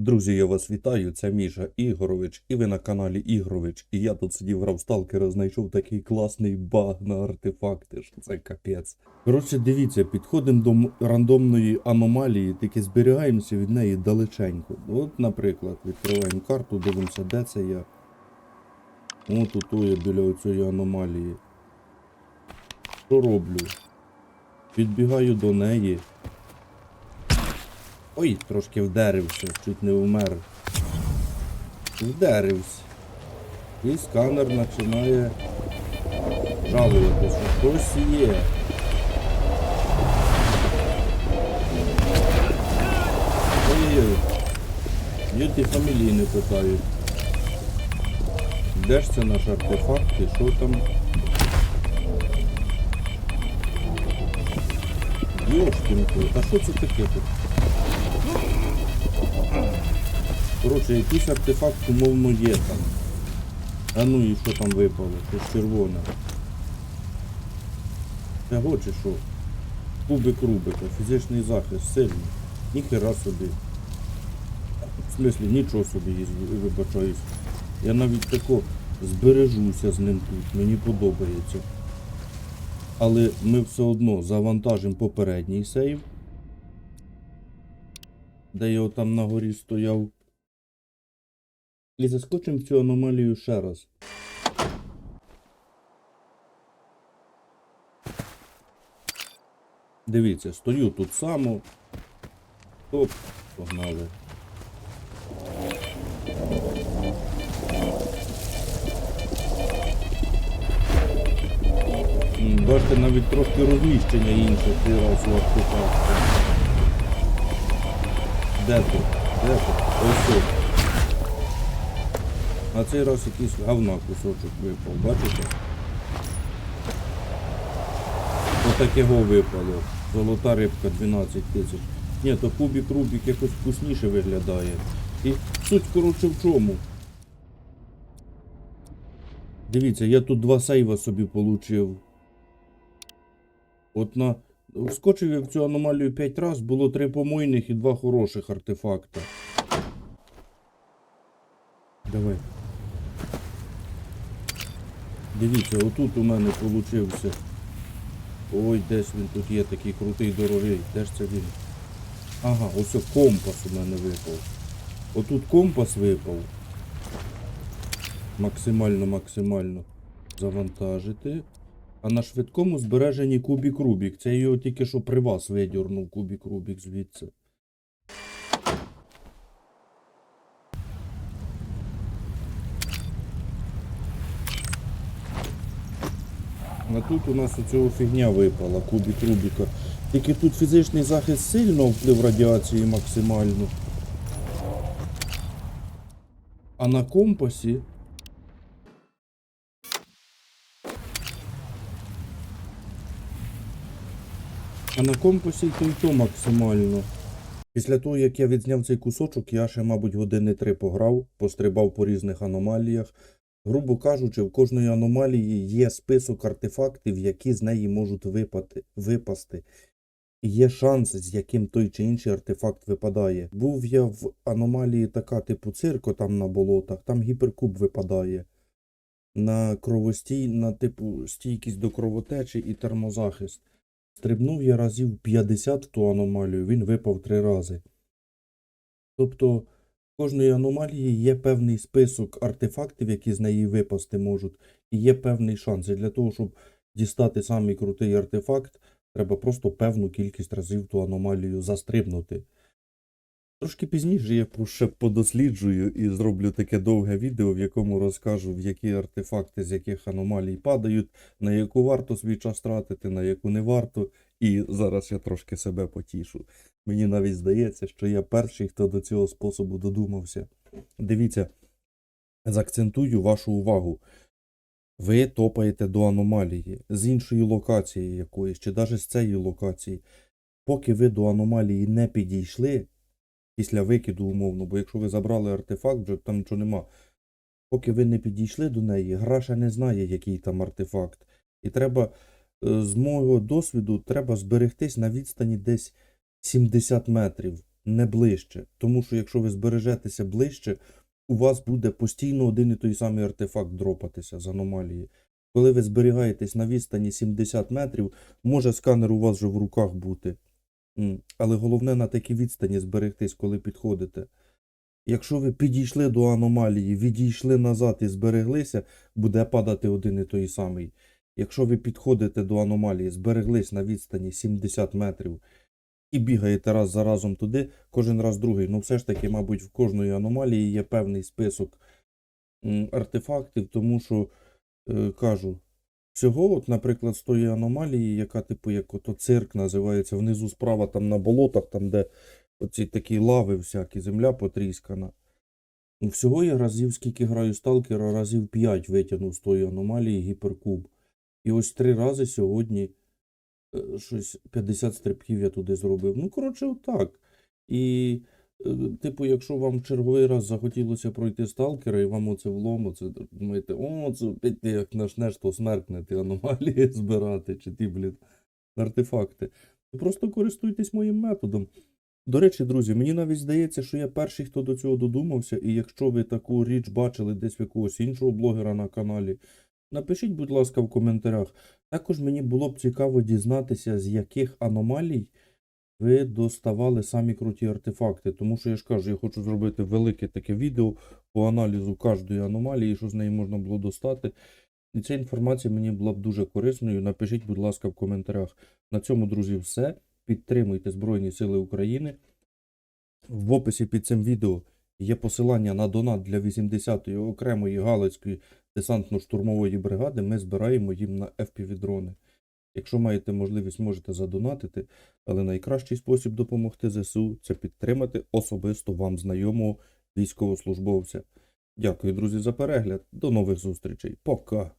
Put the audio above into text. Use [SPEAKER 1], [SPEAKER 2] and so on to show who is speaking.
[SPEAKER 1] Друзі, я вас вітаю, це Міша Ігорович, і ви на каналі Ігорович. І я тут сидів грав сталкера, знайшов такий класний баг на артефакти, що це капець. Коротше, дивіться, підходимо до рандомної аномалії, тільки зберігаємося від неї далеченько. От, наприклад, відкриваємо карту, дивимося, де це я. От тут я біля цієї аномалії. Що роблю? Підбігаю до неї. Ой, трошки вдарився, чуть не вмер. Вдарився. І сканер починає жалуватися, що щось є. Ой-ой-ой. Діти фамілії не питають. Де ж це наш артефакт і що там? Йошкінко, а що це таке тут? Коротше, якийсь артефакт умовно є там. А ну і що там випало? Щось червоне. Того чи що? Кубик Рубика, фізичний захист, сильний. Ніхера собі. В смислі, нічого собі вибачаюсь. Я навіть тако збережуся з ним тут, мені подобається. Але ми все одно завантажимо попередній сейв, де я там на горі стояв. І заскочимо в цю аномалію ще раз. Дивіться, стою тут само. Топ, погнали. Бачите, навіть трошки розміщення інше цей раз у артефакту. Де тут? Де тут? Ось тут. А цей раз якийсь говна кусочок випав, бачите? Отакого випало. Золота рибка 12 тисяч. Ні, то кубик Рубік якось вкусніше виглядає. І суть коротше в чому. Дивіться, я тут два сейва собі получив. От на. Вскочив я в цю аномалію 5 разів, було три помойних і два хороших артефакта. Давай. Дивіться, отут у мене получився. Ой, десь він тут є такий крутий дорогий. Де ж це він? Ага, ось компас у мене випав. Отут компас випав. Максимально, максимально завантажити. А на швидкому збереженні кубік Рубік. Це його тільки що при вас видірнув кубік Рубік звідси. А тут у нас оцього фігня випала, кубік Рубіка. Тільки тут фізичний захист сильно вплив радіації максимально. А на компасі. А на компасі то й то максимально. Після того, як я відзняв цей кусочок, я ще, мабуть, години три пограв, пострибав по різних аномаліях. Грубо кажучи, в кожної аномалії є список артефактів, які з неї можуть випати, випасти. І є шанс, з яким той чи інший артефакт випадає. Був я в аномалії така типу цирко там на болотах, там гіперкуб випадає. На кровостій, на типу стійкість до кровотечі і термозахист. Стрибнув я разів 50 в ту аномалію, він випав три рази. Тобто кожної аномалії є певний список артефактів, які з неї випасти можуть, і є певний шанс. І для того, щоб дістати самий крутий артефакт, треба просто певну кількість разів ту аномалію застрибнути. Трошки пізніше я ще подосліджую і зроблю таке довге відео, в якому розкажу, в які артефакти з яких аномалій падають, на яку варто свій час тратити, на яку не варто. І зараз я трошки себе потішу. Мені навіть здається, що я перший, хто до цього способу додумався. Дивіться, заакцентую вашу увагу. Ви топаєте до аномалії з іншої локації якоїсь, чи навіть з цієї локації. Поки ви до аномалії не підійшли, після викиду умовно, бо якщо ви забрали артефакт, вже там нічого нема. Поки ви не підійшли до неї, гра ще не знає, який там артефакт. І треба, з мого досвіду, треба зберегтись на відстані десь 70 метрів. не ближче. Тому що якщо ви збережетеся ближче, у вас буде постійно один і той самий артефакт дропатися з аномалії. Коли ви зберігаєтесь на відстані 70 метрів, може сканер у вас вже в руках бути. Але головне на такій відстані зберегтись, коли підходите. Якщо ви підійшли до аномалії, відійшли назад і збереглися, буде падати один і той самий. Якщо ви підходите до аномалії, збереглись на відстані 70 метрів і бігаєте раз за разом туди, кожен раз другий. Ну, все ж таки, мабуть, в кожної аномалії є певний список артефактів, тому що е, кажу, всього, от, наприклад, з тої аномалії, яка, типу, як ото цирк називається, внизу справа, там на болотах, там, де оці такі лави всякі, земля потріскана. Ну, Всього я разів, скільки граю сталкера, разів 5 витягнув з тої аномалії гіперкуб. І ось три рази сьогодні е, щось 50 стрибків я туди зробив. Ну, коротше, отак. І, е, типу, якщо вам черговий раз захотілося пройти сталкера, і вам оце влому, це думаєте, о, це ти як начнеш, то смеркнути аномалії збирати, чи ті, блін, артефакти. Ви Просто користуйтесь моїм методом. До речі, друзі, мені навіть здається, що я перший, хто до цього додумався, і якщо ви таку річ бачили десь в якогось іншого блогера на каналі, напишіть, будь ласка, в коментарях. Також мені було б цікаво дізнатися, з яких аномалій ви доставали самі круті артефакти. Тому що я ж кажу, я хочу зробити велике таке відео по аналізу кожної аномалії, що з неї можна було достати. І ця інформація мені була б дуже корисною. Напишіть, будь ласка, в коментарях. На цьому, друзі, все. Підтримуйте Збройні Сили України. В описі під цим відео є посилання на донат для 80-ї окремої Галицької десантно-штурмової бригади. Ми збираємо їм на FPV-дрони. Якщо маєте можливість, можете задонатити, але найкращий спосіб допомогти ЗСУ це підтримати особисто вам знайомого військовослужбовця. Дякую, друзі, за перегляд. До нових зустрічей. Пока!